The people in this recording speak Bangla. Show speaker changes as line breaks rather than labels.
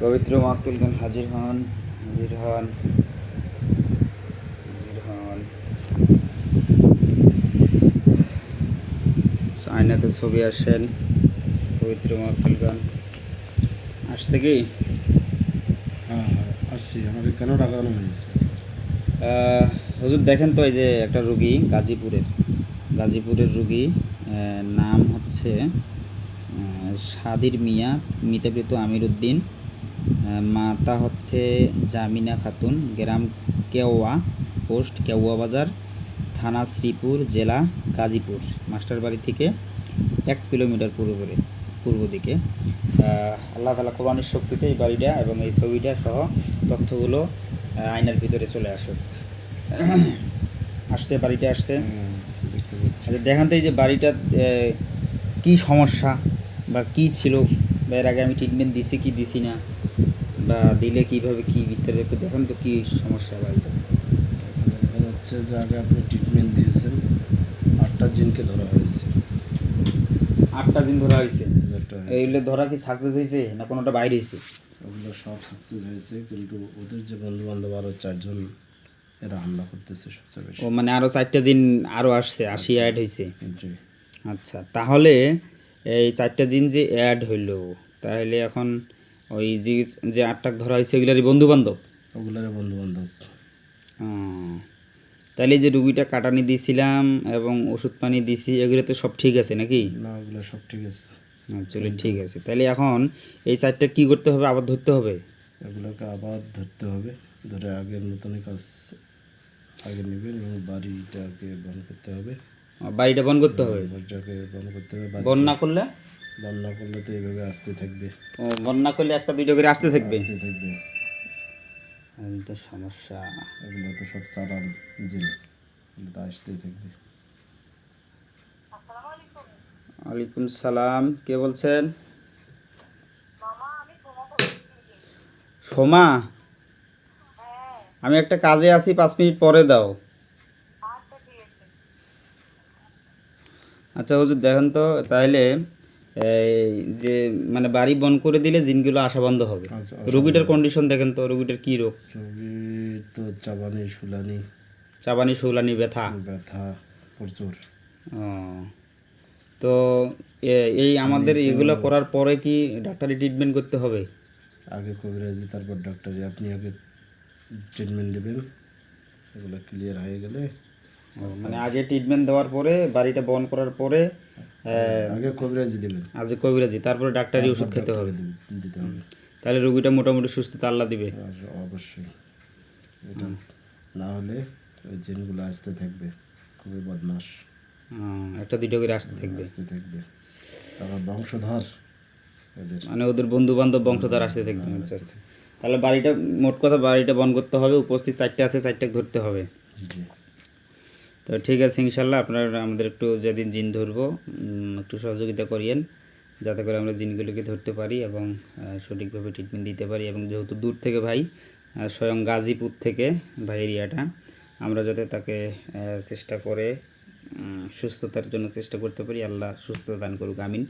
পবিত্র মাকতুলগণ হাজির হন হাজির হন হাজির হন। আয়নাতে ছবি আসেন পবিত্র মাকতুলগণ আসছে কি?
হ্যাঁ আসছি। আমাকে কেন টাকা হয়েছে?
হুজুর দেখেন তো এই যে একটা রুগী গাজীপুরের। গাজীপুরের রুগী নাম হচ্ছে সাদির মিয়া মিতাবৃত আমির উদ্দিন মাতা হচ্ছে জামিনা খাতুন গ্রাম কেওয়া পোস্ট কেওয়া বাজার থানা শ্রীপুর জেলা গাজীপুর মাস্টার বাড়ি থেকে এক কিলোমিটার পূর্ব পূর্ব দিকে। আল্লাহ তালা কোরআনের শক্তিতে এই বাড়িটা এবং এই ছবিটা সহ তথ্যগুলো আয়নার ভিতরে চলে আসুক। আসছে বাড়িটা আসছে। আচ্ছা দেখান তো এই যে বাড়িটা কি সমস্যা? বা কি ছিল? বা এর আগে আমি ট্রিটমেন্ট দিছি কি দিছি না? বা দিলে কীভাবে কি বিস্তারিত একটু দেখান তো কী সমস্যা বা
এটা? হচ্ছে যে আগে আপনি ট্রিটমেন্ট দিয়েছেন আটটা জিনকে ধরা হয়েছে।
আটটা দিন ধরা হয়েছে। এইগুলো ধরা কি সাকসেস হয়েছে না কোনোটা বাইরে হয়েছে?
ওগুলো সব সাকসেস হয়েছে কিন্তু ওদের যে বন্ধু বান্ধব আরও চারজন এরা হামলা করতেছে সবচেয়ে বেশি।
ও মানে আরও চারটা দিন আরও আসছে আশি অ্যাড হয়েছে। আচ্ছা তাহলে এই চারটা দিন যে অ্যাড হইল তাহলে এখন ওই যে যে আটটা ধরা হয়েছে এগুলারই বন্ধু বান্ধব
ওগুলোর বন্ধু বান্ধব
তাহলে যে রুগীটা কাটানি দিয়েছিলাম এবং ওষুধ পানি দিছি এগুলো তো সব ঠিক আছে নাকি?
না ওগুলো সব ঠিক আছে।
চলে ঠিক আছে তাহলে এখন এই চারটা কি করতে হবে আবার ধরতে হবে?
এগুলোকে আবার ধরতে হবে ধরে আগের মতনই কাজ আগে নেবেন এবং বাড়িটাকে বন্ধ করতে হবে।
বাড়িটা বন্ধ করতে হবে?
বাড়িটাকে বন্ধ করতে হবে
বন্যা করলে?
বন্যা করলে তো এইভাবে আসতে থাকবে।
ও বন্যা করলে একটা দুইটা করে আসতে থাকবে?
আসতে থাকবে।
এই তো সমস্যা।
এগুলো তো সব চালান জিন এগুলো তো আসতেই থাকবে।
ওয়ালাইকুম সালাম কে বলছেন? সোমা? আমি একটা কাজে আছি পাঁচ মিনিট পরে দাও। আচ্ছা হুজুর দেখেন তো তাহলে যে মানে বাড়ি বন্ধ করে দিলে জিনগুলো আসা বন্ধ হবে।
আচ্ছা,
রুগীটার কন্ডিশন দেখেন তো রুগীটার কী রোগ?
তো চাবানি শুলানি।
চাবানি শৌলানি ব্যথা।
ব্যথা প্রচুর।
তো এই আমাদের এগুলো করার পরে কি ডাক্তারি ট্রিটমেন্ট করতে হবে?
আগে কবিরাজি তারপর ডাক্তারি। আপনি আগে ট্রিটমেন্ট দেবেন। এগুলো ক্লিয়ার হয়ে গেলে
মানে আগে ট্রিটমেন্ট দেওয়ার পরে বাড়িটা বন্ধ করার পরে
আগে কবিরাজি দেবেন।
আগে কবিরাজি তারপরে ডাক্তারি ওষুধ খেতে হবে। তাহলে রুগীটা মোটামুটি সুস্থ তাল্লা দিবে।
আর অবশ্যই। এটা না হলে ওই জিনগুলো আসতে থাকবে। খুবই বদমাস
একটা দুইটা করে আসতে থাকবে।
আসতে থাকবে। তারপর বংশধর।
মানে ওদের বন্ধু বান্ধব বংশধর আসতে থাকবে। আচ্ছা, আচ্ছা। তাহলে বাড়িটা মোট কথা বাড়িটা বন্ধ করতে হবে। উপস্থিত চারটে আছে চারটে ধরতে হবে।
জি।
তো ঠিক আছে, ইনশাল্লাহ আপনারা আমাদের একটু যেদিন জিন ধরবো একটু সহযোগিতা করিয়েন, যাতে করে আমরা জিনগুলোকে ধরতে পারি এবং সঠিকভাবে ট্রিটমেন্ট দিতে পারি এবং যেহেতু দূর থেকে ভাই স্বয়ং গাজীপুর থেকে ভাই এরিয়াটা, আমরা যাতে তাকে চেষ্টা করে সুস্থতার জন্য চেষ্টা করতে পারি, আল্লাহ সুস্থতা দান করুক, আমিন।